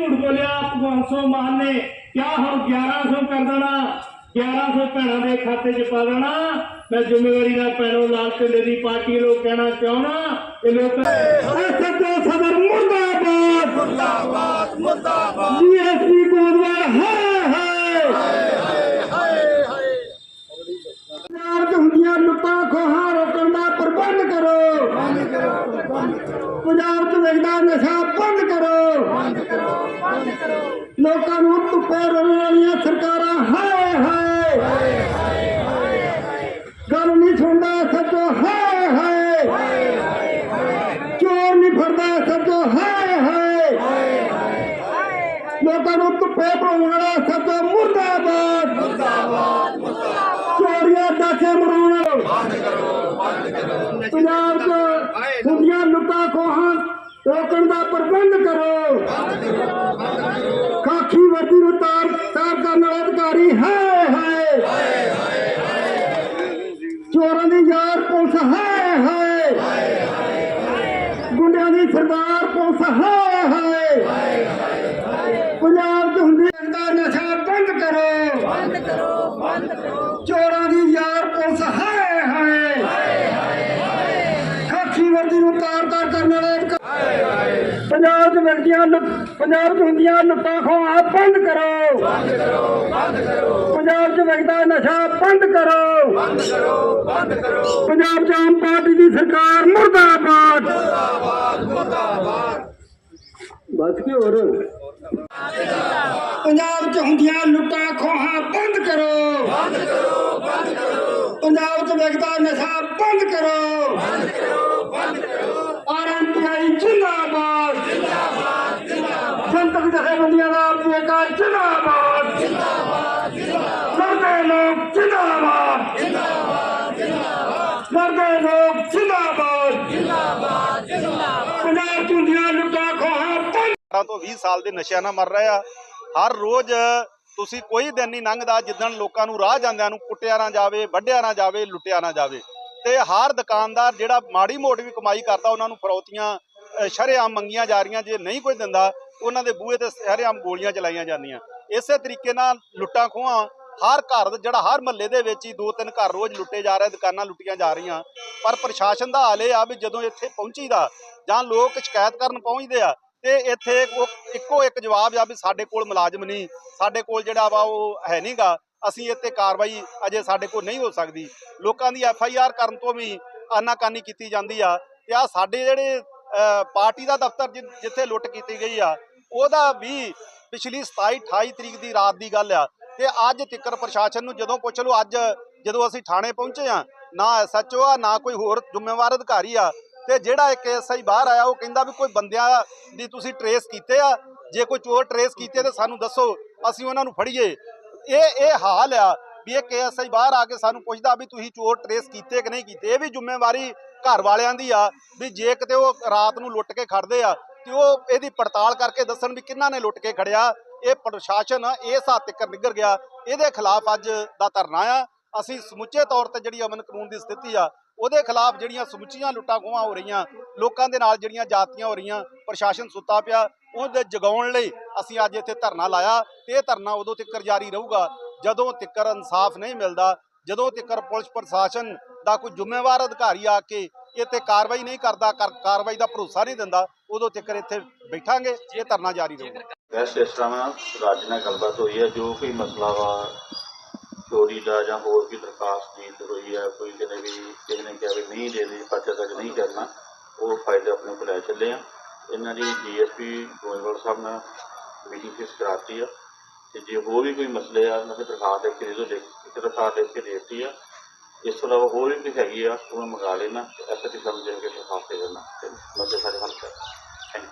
ਝੂਠ ਬੋਲਿਆ ਭਗਵੰਤ ਸਿੰਘ ਮਾਨ ਨੇ ਕਿਹਾ ਹੁਣ 1100 ਕਰ ਦੇਣਾ 1100 ਭੈਣਾਂ ਦੇ ਖਾਤੇ 'ਚ ਪਾ ਦੇਣਾ ਮੈਂ ਜ਼ਿੰਮੇਵਾਰੀ ਨਾਲ ਭੈਣੋ ਲਾਲ ਢਿੱਲੇ ਦੀ ਪਾਰਟੀ ਲੋਕ ਕਹਿਣਾ ਚਾਹਣਾ ਇਹ ਲੋਕ ਸੱਚੋ ਸਦਰ ਮੁਰਦਾਬਾਦ ਮੁਰਦਾਬਾਦ ਮੁਰਦਾਬਾਦ ਜੀਐਸਪੀ ਕੋਦਵਾਲ ਹਾਏ ਹਾਏ ਪੰਜਾਬ 'ਚ ਹੁੰਦੀਆਂ ਲੁੱਟਾਂ ਖੋਹਾਂ ਰੋਕਣ ਦਾ ਪ੍ਰਬੰਧ ਕਰੋ ਬੰਦ ਕਰੋ ਪੰਜਾਬ 'ਚ ਵਿਕਦਾ ਨਸ਼ਾ ਬੰਦ ਕਰੋ ਬੰਦ ਕਰੋ ਬੰਦ ਕਰੋ ਲੋਕਾਂ ਨੂੰ ਧੁੱਪੇ ਰੋਣ ਵਾਲੀਆਂ ਸਰਕਾਰਾਂ ਹਾਏ ਹਾਏ ਗੱਲ ਨਹੀਂ ਸੁਣਦਾ ਸੱਚੋ ਹਾਏ ਹਾਏ ਚੋਰ ਨਹੀਂ ਫੜਦਾ ਸੱਚੋ ਹਾਏ ਹਾਏ ਲੋਕਾਂ ਨੂੰ ਧੁੱਪੇ ਪਾਉਣ ਵਾਲਾ ਸੱਚੋ ਮੁਰਦਾਬਾਦ ਚੋਰੀਆਂ ਡਾਕੇ ਮਰਾਉਣ ਵਾਲੇ ਬੰਦ ਕਰੋ ਬੰਦ ਕਰੋ ਪੰਜਾਬ 'ਚ ਹੁੰਦੀਆਂ ਲੁੱਟਾਂ ਖੋਹਾਂ ਰੋਕਣ ਦਾ ਪ੍ਰਬੰਧ ਕਰੋ ਚੋਰਾਂ ਦੀ ਯਾਰ ਪੁਲਿਸ ਹੈ ਹੈ ਗੁੰਡਿਆਂ ਦੀ ਸਰਦਾਰ ਪੁਲਿਸ ਹੈ ਹੈ ਪੰਜਾਬ 'ਚ ਹੁੰਦੀ ਦਾ ਨਸ਼ਾ ਬੰਦ ਕਰੋ। ਬੰਦ ਕਰੋ ਬੰਦ ਕਰੋ। ਚੋਰਾਂ ਦੀ ਯਾਰ ਪੁਲਿਸ ਹਾਏ ਹਾਏ। ਖਾਕੀ ਵਰਦੀ ਨੂੰ ਤਾਰ ਤਾਰ ਕਰਨ ਵਾਲੇ ਅਧਿਕਾਰ- ਪੰਜਾਬ ਦੇ ਵਿਅਕਤੀਆਂ ਲੁੱਟ ਪੰਜਾਬ 'ਚ ਹੁੰਦੀਆਂ ਲੁੱਟਾਂ ਕਰੋ ਬੰਦ ਕਰੋ। ਬੰਦ ਕਰੋ। ਵਿਕਦਾ ਨਸ਼ਾ ਬੰਦ ਕਰੋ। ਬੰਦ ਕਰੋ ਬੰਦ ਕਰੋ। ਪੰਜਾਬ ਆਮ ਪਾਰਟੀ ਦੀ ਸਰਕਾਰ ਮੁਰਦਾਬਾਦ। ਮੁਰਦਾਬਾਦ ਮੁਰਦਾਬਾਦ। ਬਸ ਕੀ ਹੋਰ? ਪੰਜਾਬ 'ਚ ਹੁੰਦੀਆਂ ਲੁੱਟਾਂ ਖੋਹਾਂ ਬੰਦ ਕਰੋ। ਬੰਦ ਕਰੋ ਬੰਦ ਕਰੋ। ਪੰਜਾਬ 'ਚ ਵਿਕਦਾ ਨਸ਼ਾ ਬੰਦ ਕਰੋ। ਬੰਦ ਕਰੋ ਬੰਦ ਕਰੋ। ਆਰਐਮਪੀਆਈ ਜਿੰਦਾਬਾਦ। ਜਿੰਦਾਬਾਦ ਜਿੰਦਾਬਾਦ। ਜਨਤਕ ਜਥੇਬੰਦੀਆਂ ਦਾ ਏਕਾ ਜਿੰਦਾਬਾਦ। ਜਿੰਦਾਬਾਦ। ਜਿੰਦਾਬਾਦ। ਜਿੰਦਾਬਾਦ ਜਿੰਦਾਬਾਦ ਲੜਦੇ ਲੋਕ ਜਿੰਦਾਬਾਦ। ਜਿੰਦਾਬਾਦ ਜਿੰਦਾਬਾਦ ਪੰਜਾਬ 'ਚ ਹੁੰਦੀਆਂ ਲੁੱਟਾਂ 18 ਤੋਂ 20 ਸਾਲ ਦੇ ਨਸ਼ਿਆਂ ਨਾਲ ਮਰ ਰਹੇ ਆ। ਹਰ ਰੋਜ਼ ਤੁਸੀਂ ਕੋਈ ਦਿਨ ਨਹੀਂ ਲੰਘਦਾ ਜਿੱਦਣ ਲੋਕਾਂ ਨੂੰ ਰਾਹ ਜਾਂਦਿਆਂ ਨੂੰ ਕੁੱਟਿਆ ਨਾ ਜਾਵੇ, ਵੱਢਿਆ ਨਾ ਜਾਵੇ, ਲੁੱਟਿਆ ਨਾ ਜਾਵੇ। ਤੇ ਹਰ ਦੁਕਾਨਦਾਰ ਜਿਹੜਾ ਮਾੜੀ ਮੋਟੀ ਵੀ ਕਮਾਈ ਕਰਦਾ, ਉਹਨਾਂ ਨੂੰ ਫਰੌਤੀਆਂ ਸ਼ਰੇਆਮ ਮੰਗੀਆਂ ਜਾ ਰਹੀਆਂ, ਜੇ ਨਹੀਂ ਕੋਈ ਦਿੰਦਾ, ਉਹਨਾਂ ਦੇ ਬੂਹੇ ਤੇ ਸ਼ਰੇਆਮ ਗੋਲੀਆਂ ਚਲਾਈਆਂ ਜਾਂਦੀਆਂ। ਇਸੇ ਤਰੀਕੇ ਨਾਲ ਲੁੱਟਾਂ ਖੋਹਾਂ ਹਰ ਘਰ ਜਿਹੜਾ ਹਰ ਮਹੱਲੇ ਦੇ ਵਿੱਚ ਹੀ ਦੋ ਤਿੰਨ ਘਰ ਰੋਜ਼ ਲੁੱਟੇ ਜਾ ਰਹੇ, ਦੁਕਾਨਾਂ ਲੁੱਟੀਆਂ ਜਾ ਰਹੀਆਂ। ਪਰ ਪ੍ਰਸ਼ਾਸਨ ਦਾ ਹਾਲ ਇਹ ਆ ਵੀ ਜਦੋਂ ਇੱਥੇ ਪਹੁੰਚੀਦਾ, ਜਾਂ ਲੋਕ ਸ਼ਿਕਾਇਤ ਕਰਨ ਪਹੁੰਚਦੇ ਆ, ਤੇ ਇੱਥੇ ਇੱਕੋ ਇੱਕ ਜਵਾਬ ਆ ਵੀ ਸਾਡੇ ਕੋਲ ਮੁਲਾਜ਼ਮ ਨਹੀਂ, ਸਾਡੇ ਕੋਲ ਜਿਹੜਾ ਵਾ ਉਹ ਹੈ ਨਹੀਂਗਾ। ਅਸੀਂ ਇੱਥੇ ਕਾਰਵਾਈ ਅਜੇ ਸਾਡੇ ਕੋਲ ਨਹੀਂ ਹੋ ਸਕਦੀ। ਲੋਕਾਂ ਦੀ ਐਫ ਆਈ ਆਰ ਕਰਨ ਤੋਂ ਵੀ ਆਨਾਕਾਨੀ ਕੀਤੀ ਜਾਂਦੀ ਆ, ਤੇ ਆ ਸਾਡੇ ਜਿਹੜੇ ਪਾਰਟੀ ਦਾ ਦਫ਼ਤਰ ਜਿ- ਜਿੱਥੇ ਲੁੱਟ ਕੀਤੀ ਗਈ ਆ, ਉਹਦਾ ਵੀ ਪਿਛਲੀ 27 28 ਤਰੀਕ ਦੀ ਰਾਤ ਦੀ ਗੱਲ ਆ। ਤੇ ਅੱਜ ਤਿੱਕਰ ਪ੍ਰਸ਼ਾਸਨ ਨੂੰ ਜਦੋਂ ਪੁੱਛ ਲਓ, ਅੱਜ ਜਦੋਂ ਅਸੀਂ ਥਾਣੇ ਪਹੁੰਚੇ ਆ ਨਾ ਐਸਐਚਓ ਆ, ਨਾ ਕੋਈ ਹੋਰ ਜ਼ਿੰਮੇਵਾਰ ਅਧਿਕਾਰੀ ਆ, ਤੇ ਜਿਹੜਾ ਇੱਕ ਐਸਆਈ ਬਾਹਰ ਆਇਆ, ਉਹ ਕਹਿੰਦਾ ਵੀ ਕੋਈ ਬੰਦਿਆਂ ਦੀ ਤੁਸੀਂ ਟਰੇਸ ਕੀਤੇ ਆ, ਜੇ ਕੋਈ ਚੋਰ ਟਰੇਸ ਕੀਤੇ ਤੇ ਸਾਨੂੰ ਦੱਸੋ, ਅਸੀਂ ਉਹਨਾਂ ਨੂੰ ਫੜੀਏ। ਇਹ ਇਹ ਹਾਲ ਆ ਵੀ ਇਹ ਕੇਐਸਆਈ ਬਾਹਰ ਆ ਕੇ ਸਾਨੂੰ ਪੁੱਛਦਾ ਵੀ ਤੁਸੀਂ ਚੋਰ ਟਰੇਸ ਕੀਤੇ ਕਿ ਨਹੀਂ ਕੀਤੇ, ਇਹ ਵੀ ਜ਼ਿੰਮੇਵਾਰੀ ਘਰ ਵਾਲਿਆਂ ਦੀ ਆ, ਵੀ ਜੇ ਕਿਤੇ ਉਹ ਰਾਤ ਨੂੰ ਲੁੱਟ ਕੇ ਖੜਦੇ ਆ, ਤੇ ਉਹ ਇਹਦੀ ਪੜਤਾਲ ਕਰਕੇ ਦੱਸਣ ਵੀ ਕਿਹਨਾਂ ਨੇ ਲੁੱਟ ਕੇ ਖੜਿਆ ਇਹ ਪ੍ਰਸ਼ਾਸਨ ਇਸ ਹੱਦ ਤੱਕ ਨਿੱਗਰ ਗਿਆ। ਇਹਦੇ ਖਿਲਾਫ ਅੱਜ ਦਾ ਧਰਨਾ ਆ। ਅਸੀਂ ਸਮੁੱਚੇ ਤੌਰ ਤੇ ਜਿਹੜੀ ਅਮਨ ਕਾਨੂੰਨ ਦੀ ਸਥਿਤੀ ਆ, ਉਹਦੇ ਖਿਲਾਫ ਜਿਹੜੀਆਂ ਸਮੁੱਚੀਆਂ ਲੁੱਟਾਂ ਖੋਹਾਂ ਹੋ ਰਹੀਆਂ, ਲੋਕਾਂ ਦੇ ਨਾਲ ਜਿਹੜੀਆਂ ਜਾਤੀਆਂ ਹੋ ਰਹੀਆਂ, ਪ੍ਰਸ਼ਾਸਨ ਸੁੱਤਾ ਪਿਆ। ਉਹਦੇ ਜਗਾਉਣ ਲਈ ਅਸੀਂ ਅੱਜ ਇੱਥੇ ਧਰਨਾ ਲਾਇਆ ਤੇ ਇਹ ਧਰਨਾ ਉਦੋਂ ਤੱਕ ਜਾਰੀ ਰਹੂਗਾ, ਜਦੋਂ ਤੱਕ ਇਨਸਾਫ ਨਹੀਂ ਮਿਲਦਾ, ਜਦੋਂ ਤੱਕ ਪੁਲਿਸ ਪ੍ਰਸ਼ਾਸਨ ਦਾ ਕੋਈ ਜ਼ਿੰਮੇਵਾਰ ਅਧਿਕਾਰੀ ਆ ਕੇ ਇੱਥੇ ਕਾਰਵਾਈ ਨਹੀਂ ਕਰਦਾ, ਕਰ- ਕਾਰਵਾਈ ਦਾ ਭਰੋਸਾ ਨਹੀਂ ਦਿੰਦਾ, ਉਦੋਂ ਤੱਕ ਇੱਥੇ ਬੈਠਾਂਗੇ, ਇਹ ਧਰਨਾ ਜਾਰੀ ਰਹੂਗਾ। ਵੈਸੇ ਇਸ ਤਰ੍ਹਾਂ ਰਾਜ ਨਾਲ ਗੱਲਬਾਤ ਹੋਈ ਹੈ, ਜੋ ਕੋਈ ਮਸਲਾ ਵਾ, ਚੋਰੀ ਦਾ ਜਾਂ ਹੋਰ ਵੀ ਦਰਖਾਸਤ ਦੀ ਹੋਈ ਹੈ, ਕੋਈ ਕਿਤੇ ਵੀ ਕਿਸੇ ਨੇ ਕਿਹਾ ਵੀ ਨਹੀਂ ਦੇ ਦੇ, ਪਰਚਾ ਤੱਕ ਨਹੀਂ ਕਰਨਾ, ਉਹ ਫਾਈਲ ਆਪਣੇ ਕੋਲ ਲੈ ਚੱਲੇ ਆ। ਇਹਨਾਂ ਦੀ ਡੀਐਸਪੀ ਗੋਇੰਦਵਾਲ ਸਾਹਿਬ ਨਾਲ ਮੀਟਿੰਗ ਫਿਕਸ ਕਰਾਤੀ ਆ, ਤੇ ਜੇ ਹੋਰ ਵੀ ਕੋਈ ਮਸਲੇ ਆ, ਉਹਨਾਂ ਦੇ ਦਰਖਾਸਤ ਲਿਖ ਕੇ ਦੇ ਦਿਓ ਲਿਖ ਇੱਕ ਦਰਖਾਸਤ ਲਿਖ ਕੇ ਦੇ ਦਿੱਤੀ ਆ। ਇਸ ਤੋਂ ਇਲਾਵਾ ਹੋਰ ਵੀ ਕੋਈ ਹੈਗੀ ਆ, ਉਹ ਮੈਂ ਮੰਗਾ ਲੈਣਾ ਐਸਐਸਟੀ ਸਾਹਿਬ ਨੂੰ ਦੇ ਕੇ ਦਰਖਾਸਤ ਦੇ ਦੇਣਾ ਤੇ ਮਸਲੇ ਸਾਰੇ ਹੱਲ ਕਰ ਥੈਂਕ ਯੂ